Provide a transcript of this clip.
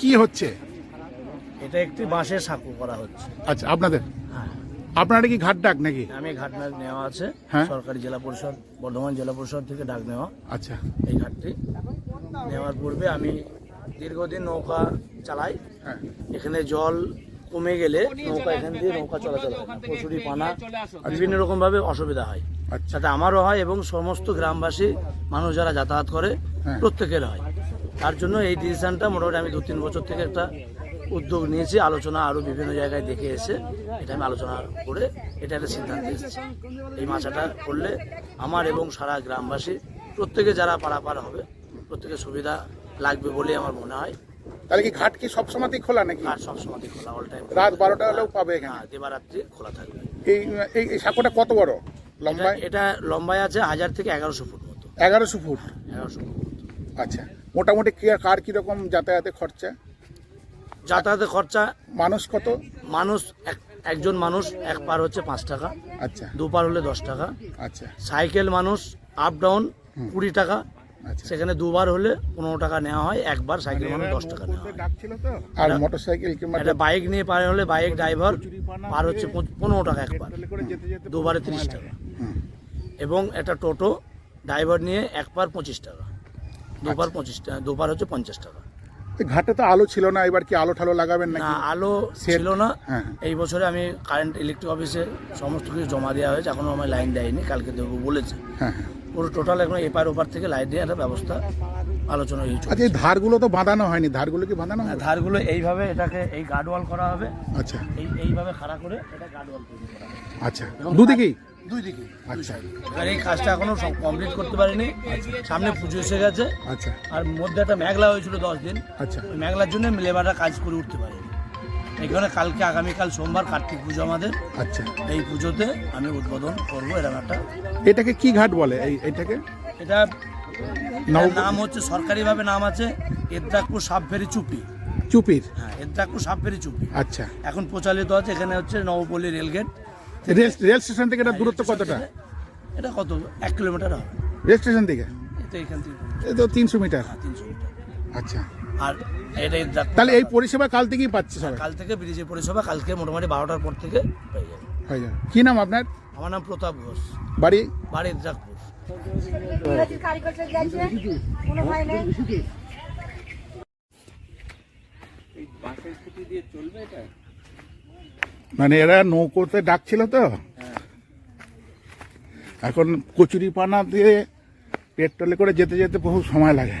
কি হচ্ছে? এটা একটি বাঁশের সাঁকো করা হচ্ছে। আচ্ছা আপনাদের? হ্যাঁ। আপনারা কি ঘাট ডাক নাকি? আমি ঘাট ডাক নেওয়া আছে। হ্যাঁ। সরকারি জেলা পরিষদ বর্ধমান জেলা পরিষদ থেকে ডাক নেওয়া। আচ্ছা। এই ঘাটটি নেওয়ার পূর্বে আমি দীর্ঘদিন নৌকা চালাই। হ্যাঁ। এখানে জল কমে গেলে নৌকা এখান দিয়ে নৌকা চলাচল হয় না পানা বিভিন্ন রকম ভাবে অসুবিধা হয়। আচ্ছা। সাথে আমারও হয় এবং সমস্ত গ্রামবাসী মানুষ যারা যাতায়াত করে হ্যাঁ। প্রত্যেকের হয়। তার জন্য এই ডিসিশনটা মোটামুটি আমি দু তিন বছর থেকে একটা উদ্যোগ নিয়েছি আলোচনা আরও বিভিন্ন জায়গায় দেখে এসে এটা আমি আলোচনা করে এটা একটা সিদ্ধান্ত এসেছি এই মাছাটা করলে আমার এবং সারা গ্রামবাসী প্রত্যেকে যারা পারাপার হবে প্রত্যেকের সুবিধা লাগবে বলে আমার মনে হয়। তাহলে কি ঘাট কি সবসময়তেই খোলা নাকি? আর সবসময় খোলা অল টাইম রাত বারোটা হলেও পাবে হ্যাঁ দিবারাত্রি খোলা থাকবে। এই এই এই সাঁকোটা কত বড়? লম্বায়? এটা লম্বায় আছে হাজার থেকে এগারোশো ফুট মতো। এগারোশো ফুট। এগারোশো ফুট। আচ্ছা। মোটামুটি কি কার কীরকম যাতায়াতে খরচা? যাতায়াতের খরচা? মানুষ কত? মানুষ এক একজন মানুষ এক পার হচ্ছে পাঁচ টাকা। আচ্ছা। দু পার হলে দশ টাকা। আচ্ছা। সাইকেল মানুষ আপ ডাউন কুড়ি টাকা। আচ্ছা। সেখানে দুবার হলে পনেরো টাকা নেওয়া হয় একবার সাইকেল মানুষ দশ টাকা নেওয়া হয়। আর মোটর সাইকেল একটা বাইক নিয়ে পার হলে বাইক ড্রাইভার পার হচ্ছে পনেরো টাকা একবার দুবারে তিরিশ টাকা। এবং একটা টোটো ড্রাইভার নিয়ে এক পার পঁচিশ টাকা। দুবার পঁচিশ টাকা দুবার হচ্ছে পঞ্চাশ টাকা। ঘাটে তো আলো ছিল না এবার কি আলো ঠালো লাগাবেন না আলো ছিল না। হ্যাঁ। এই বছরে আমি কারেন্ট ইলেকট্রিক অফিসে সমস্ত কিছু জমা দেওয়া হয়েছে এখনও আমার লাইন দেয়নি কালকে দেবো বলেছে। হ্যাঁ হ্যাঁ। পুরো টোটাল এখন এপার ওপার থেকে লাইট দেওয়ার ব্যবস্থা আলোচনা হয়েছে আচ্ছা এই ধারগুলো তো বাঁধানো হয়নি। ধারগুলো কি বাঁধানো হয় ধারগুলো এইভাবে এটাকে এই গার্ডওয়াল করা হবে। আচ্ছা। এই এইভাবে খাড়া করে এটা গার্ডওয়াল তৈরি করা হবে। আচ্ছা। দুদিকেই দুই দিকে আচ্ছা। এবার এই কাজটা এখনও সব কমপ্লিট করতে পারিনি। সামনে পুজো এসে গেছে। আচ্ছা। আর মধ্যে একটা মেঘলা হয়েছিল দশ দিন। আচ্ছা। মেঘলার জন্য লেবাররা কাজ করে উঠতে পারেনি। এখানে কালকে আগামীকাল সোমবার কার্তিক পুজো আমাদের। আচ্ছা। এই পুজোতে আমি উদ্বোধন করব এরকম একটা এটাকে কি ঘাট বলে এই এটাকে? এটা নাম হচ্ছে সরকারিভাবে নাম আছে এদ্রাকপুর সাবফেরি চুপি। চুপির? হ্যাঁ এদ্রাকপুর সাবফেরি চুপি। আচ্ছা। এখন প্রচালিত আছে এখানে হচ্ছে Nabapalli rail gate. Rail rail station থেকে এটা দূরত্ব কতটা? এটা কত? এক কিলোমিটার হবে। রেল স্টেশন থেকে? এটা এখান থেকে। তো তিনশো মিটার। তিনশো মিটার। আচ্ছা। আর এটা এদ্রাকপুর তাহলে এই পরিষেবা কাল থেকেই পাচ্ছে সবাই? কাল থেকে ব্রিজের পরিষেবা কালকে মোটামুটি বারোটার পর থেকে পেয়ে যাবে। হয়ে যাবে। কি নাম আপনার? আমার নাম প্রতাপ ঘোষ। বাড়ি? বাড়ি নেই মানে এরা নৌকোতে ডাকছিল তো? এখন কচুরি পানা দিয়ে পেট্রোলে করে যেতে যেতে বহু সময় লাগে।